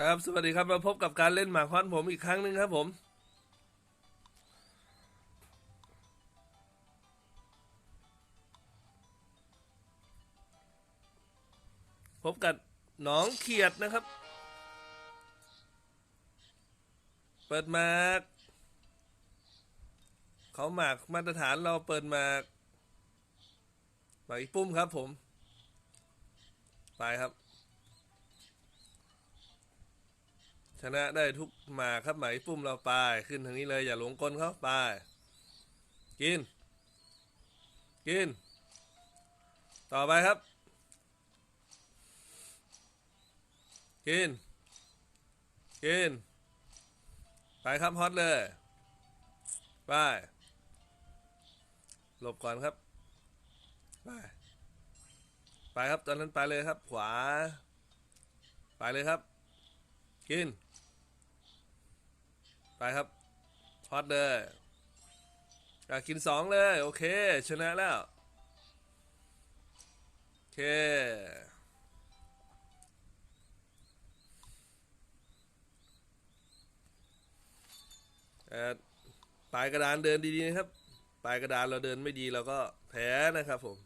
ครับสวัสดีครับมาพบกับการเล่นหมากฮอนผมอีกครั้งหนึ่งครับผมพบกับหนองเขียดนะครับ เปิดหมากเขาหมากมาตรฐานเราเปิดหมากหมากอีกปุ้มครับผม ไปครับ ชนะได้ทุกหมาครับหมากอีกปุ้มเราไปขึ้นทางนี้เลย อย่าหลงกลเขาไป กิน กิน ต่อไปครับ กิน กิน ไปครับฮอตเลย ไป หลบก่อนครับ ไป ไปครับตอนนั้นไปเลยครับ ขวา ไปเลยครับ กิน ไปครับฮอตเลยอะกินสองเลย โอเค ชนะแล้ว โอเค ปลายกระดานเดินดีๆนะครับ ปลายกระดานเราเดินไม่ดีเราก็แพ้นะครับผม